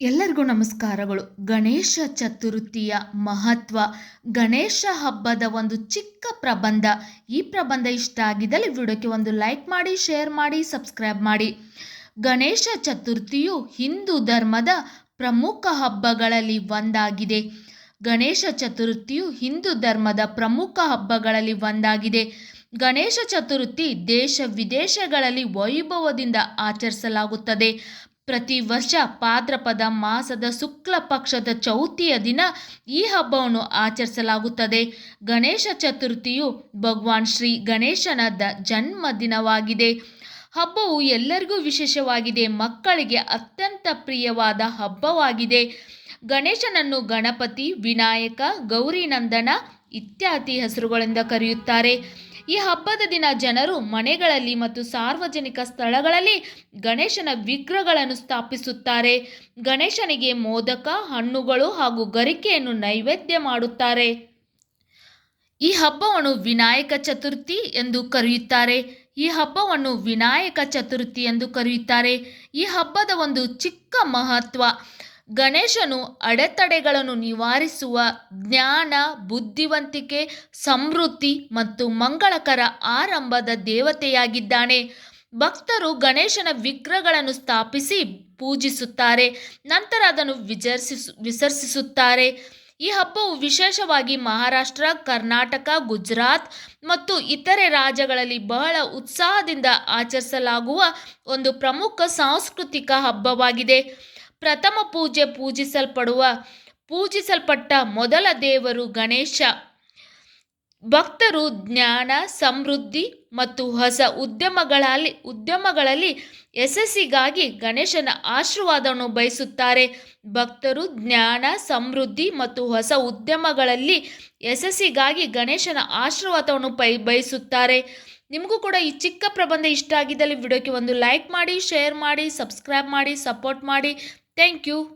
ಎಲ್ಲರಿಗೂ ನಮಸ್ಕಾರಗಳು. ಗಣೇಶ ಚತುರ್ಥಿಯ ಮಹತ್ವ, ಗಣೇಶ ಹಬ್ಬದ ಒಂದು ಚಿಕ್ಕ ಪ್ರಬಂಧ. ಈ ಪ್ರಬಂಧ ಇಷ್ಟ ಆಗಿದ್ದಲ್ಲಿ ವಿಡಿಯೋಕ್ಕೆ ಒಂದು ಲೈಕ್ ಮಾಡಿ, ಶೇರ್ ಮಾಡಿ, ಸಬ್ಸ್ಕ್ರೈಬ್ ಮಾಡಿ. ಗಣೇಶ ಚತುರ್ಥಿಯು ಹಿಂದೂ ಧರ್ಮದ ಪ್ರಮುಖ ಹಬ್ಬಗಳಲ್ಲಿ ಒಂದಾಗಿದೆ. ಗಣೇಶ ಚತುರ್ಥಿಯು ಹಿಂದೂ ಧರ್ಮದ ಪ್ರಮುಖ ಹಬ್ಬಗಳಲ್ಲಿ ಒಂದಾಗಿದೆ. ಗಣೇಶ ಚತುರ್ಥಿ ದೇಶ ವಿದೇಶಗಳಲ್ಲಿ ವೈಭವದಿಂದ ಆಚರಿಸಲಾಗುತ್ತದೆ. ಪ್ರತಿ ವರ್ಷ ಪಾದ್ರಪದ ಮಾಸದ ಶುಕ್ಲ ಪಕ್ಷದ ಚೌತಿಯ ದಿನ ಈ ಹಬ್ಬವನ್ನು ಆಚರಿಸಲಾಗುತ್ತದೆ. ಗಣೇಶ ಚತುರ್ಥಿಯು ಭಗವಾನ್ ಶ್ರೀ ಗಣೇಶನ ದ ಜನ್ಮ ದಿನವಾಗಿದೆ. ಹಬ್ಬವು ಎಲ್ಲರಿಗೂ ವಿಶೇಷವಾಗಿದೆ. ಮಕ್ಕಳಿಗೆ ಅತ್ಯಂತ ಪ್ರಿಯವಾದ ಹಬ್ಬವಾಗಿದೆ. ಗಣೇಶನನ್ನು ಗಣಪತಿ, ವಿನಾಯಕ, ಗೌರಿನಂದನ ಇತ್ಯಾದಿ ಹೆಸರುಗಳಿಂದ ಕರೆಯುತ್ತಾರೆ. ಈ ಹಬ್ಬದ ದಿನ ಜನರು ಮನೆಗಳಲ್ಲಿ ಮತ್ತು ಸಾರ್ವಜನಿಕ ಸ್ಥಳಗಳಲ್ಲಿ ಗಣೇಶನ ವಿಗ್ರಹಗಳನ್ನು ಸ್ಥಾಪಿಸುತ್ತಾರೆ. ಗಣೇಶನಿಗೆ ಮೋದಕ, ಹಣ್ಣುಗಳು ಹಾಗೂ ಗರಿಕೆಯನ್ನು ನೈವೇದ್ಯ ಮಾಡುತ್ತಾರೆ. ಈ ಹಬ್ಬವನ್ನು ವಿನಾಯಕ ಚತುರ್ಥಿ ಎಂದು ಕರೆಯುತ್ತಾರೆ. ಈ ಹಬ್ಬವನ್ನು ವಿನಾಯಕ ಚತುರ್ಥಿ ಎಂದು ಕರೆಯುತ್ತಾರೆ. ಈ ಹಬ್ಬದ ಒಂದು ಚಿಕ್ಕ ಮಹತ್ವ ಗಣೇಶನು ಅಡೆತಡೆಗಳನ್ನು ನಿವಾರಿಸುವ ಜ್ಞಾನ, ಬುದ್ಧಿವಂತಿಕೆ, ಸಮೃದ್ಧಿ ಮತ್ತು ಮಂಗಳಕರ ಆರಂಭದ ದೇವತೆಯಾಗಿದ್ದಾನೆ. ಭಕ್ತರು ಗಣೇಶನ ವಿಗ್ರಹಗಳನ್ನು ಸ್ಥಾಪಿಸಿ ಪೂಜಿಸುತ್ತಾರೆ, ನಂತರ ಅದನ್ನು ವಿಜರ್ಸಿಸು ವಿಸರ್ಜಿಸುತ್ತಾರೆ ಈ ಹಬ್ಬವು ವಿಶೇಷವಾಗಿ ಮಹಾರಾಷ್ಟ್ರ, ಕರ್ನಾಟಕ, ಗುಜರಾತ್ ಮತ್ತು ಇತರೆ ರಾಜ್ಯಗಳಲ್ಲಿ ಬಹಳ ಉತ್ಸಾಹದಿಂದ ಆಚರಿಸಲಾಗುವ ಒಂದು ಪ್ರಮುಖ ಸಾಂಸ್ಕೃತಿಕ ಹಬ್ಬವಾಗಿದೆ. ಪ್ರಥಮ ಪೂಜೆ ಪೂಜಿಸಲ್ಪಡುವ, ಪೂಜಿಸಲ್ಪಟ್ಟ ಮೊದಲ ದೇವರು ಗಣೇಶ. ಭಕ್ತರು ಜ್ಞಾನ, ಸಮೃದ್ಧಿ ಮತ್ತು ಹೊಸ ಉದ್ಯಮಗಳಲ್ಲಿ ಉದ್ಯಮಗಳಲ್ಲಿ ಯಶಸ್ಸಿಗಾಗಿ ಗಣೇಶನ ಆಶೀರ್ವಾದವನ್ನು ಬಯಸುತ್ತಾರೆ. ಭಕ್ತರು ಜ್ಞಾನ, ಸಮೃದ್ಧಿ ಮತ್ತು ಹೊಸ ಉದ್ಯಮಗಳಲ್ಲಿ ಯಶಸ್ಸಿಗಾಗಿ ಗಣೇಶನ ಆಶೀರ್ವಾದವನ್ನು ಬಯಸುತ್ತಾರೆ. ನಿಮಗೂ ಕೂಡ ಈ ಚಿಕ್ಕ ಪ್ರಬಂಧ ಇಷ್ಟ ಆಗಿದ್ದಲ್ಲಿ ವಿಡಿಯೋಕ್ಕೆ ಒಂದು ಲೈಕ್ ಮಾಡಿ, ಶೇರ್ ಮಾಡಿ, ಸಬ್ಸ್ಕ್ರೈಬ್ ಮಾಡಿ, ಸಪೋರ್ಟ್ ಮಾಡಿ. Thank you.